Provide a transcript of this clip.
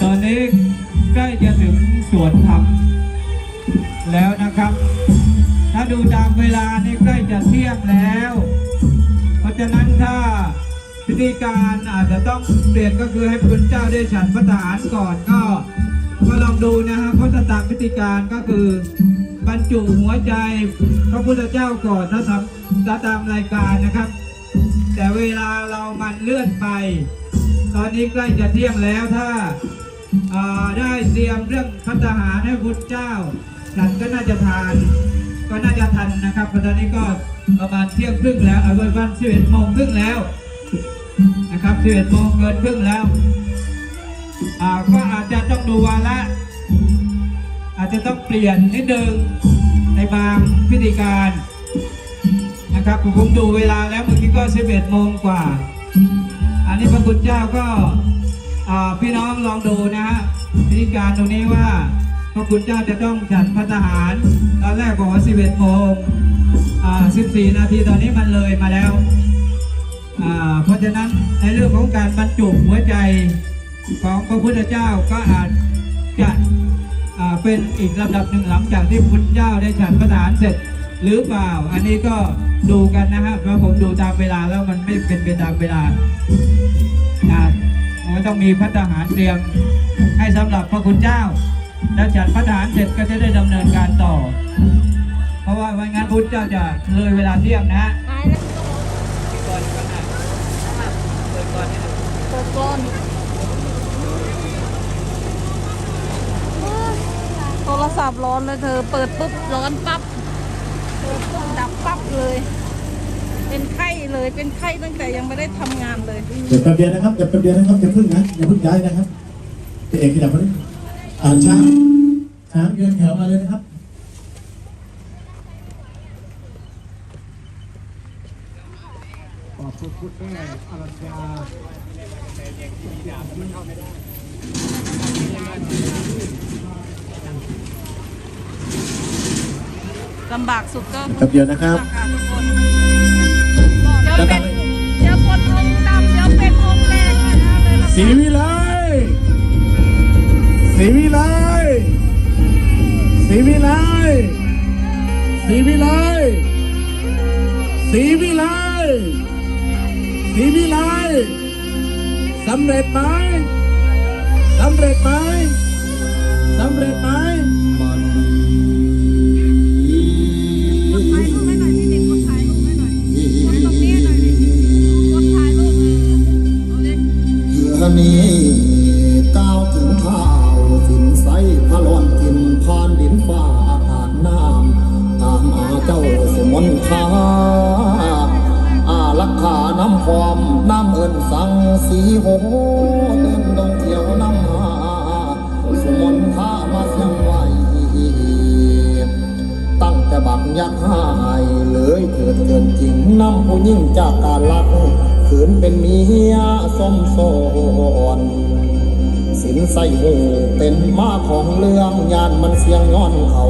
ตอนนี้ใกล้จะถึงสวนธรรมแล้วนะครับ ถ้าดูตามเวลานี่ใกล้จะเที่ยงแล้ว เพราะฉะนั้นถ้าพิธีการอาจจะต้องเปลี่ยนก็คือให้พระคุณเจ้าได้ฉันพระทหารก่อนก็ก็ลองดูนะฮะเพราะถ้าตามพิธีการก็คือบรรจุหัวใจพระพุทธเจ้าก่อนถ้าทำตามรายการนะครับ แต่เวลาเรามันเลื่อนไป ตอนนี้ใกล้จะเที่ยงแล้วถ้าได้เตรียมเรื่องพัฒหารให้พุทธเจ้าฉันก็น่าจะทาน ก็น่าจะทันนะครับเพราะตอนนี้ก็ประมาณเที่ยงครึ่งแล้วเอาไว้วันสิบเอ็ดโมงครึ่งแล้วนะครับสิบเอ็ดโมงเกินครึ่งแล้วก็อาจจะต้องดูวาระอาจจะต้องเปลี่ยนนิดนึงในบางพิธีการ นะครับผมดูเวลาแล้วเมื่อกี้ก็ 11โมงกว่า อันนี้พระคุณเจ้าก็พี่น้องลองดูนะฮะพิธีการตรงนี้ว่าพระคุณเจ้าจะต้องฉันพระทหาร ตอนแรกบอกว่า 11โมง14 นาทีตอนนี้มันเลยมาแล้ว เพราะฉะนั้นในเรื่องของการบรรจุหัวใจของพระพุทธเจ้าก็อาจจะเป็นอีกลำดับหนึ่งหลังจากที่พุทธเจ้าได้ฉันพระทหารเสร็จ หรือเปล่า อันนี้ก็ดูกันนะฮะเพราะผมดูตามเวลาแล้วมันไม่เป็นไปตามเวลาอ่ามันต้องมีพระทหารเตรียมให้สำหรับพระคุณเจ้า แล้วฉันพระทหารเสร็จก็จะได้ดำเนินการต่อ เพราะว่าไม่งั้นพุทธเจ้าจะเลยเวลาเที่ยงนะฮะตายแล้วก่อนก็ได้เปิดก่อนนิดนึงเปิดก่อนโทรศัพท์ร้อนเลยเธอ เปิดปุ๊บร้อนปั๊บ เปิดปุ๊บดับปั๊บเลย เป็นไข้เลยเป็นไข้ตั้งแต่ยังไม่ได้ทำงานเลย เดี๋ยวแป๊บเดียวนะครับเดี๋ยวแป๊บเดียวนะครับอย่าเพิ่งนะอย่าเพิ่งย้ายนะครับพี่เอกขยับมาดิอ่านช้างช้างเดินแถวมาเลยนะครับขอบคุณพุทธแม่อรัญญา ลำบากสุดก็แป๊บเดียวนะครับราคาทุกคนเดี๋ยวเป็นเดี๋ยวคนองค์ดำเดี๋ยวเป็นองค์แดงนะเลยละสีวิไลสีวิไลสีวิไลสีวิไลสีวิไลสีวิไลสำเร็จไหมสำเร็จไหมสำเร็จ นี้ก้าวถึงข้าสินใสพระลอนทินพานดินฟ้าอากาศน้ำตามอาเจ้าสมนทาอาลักขาน้ำพร้อมน้ำเอินสังสีโหเดินดงเที่ยวน้ำหาสมนทามาเสียงไหวตั้งแต่บักยักหายเลยเถิดเกินจริงน้ำผู้ยิ่งจากการลัก ขืนเป็นเมียส้มสอนสินใส่หูเป็นมาของเรื่องยานมันเสียงย้อนเขา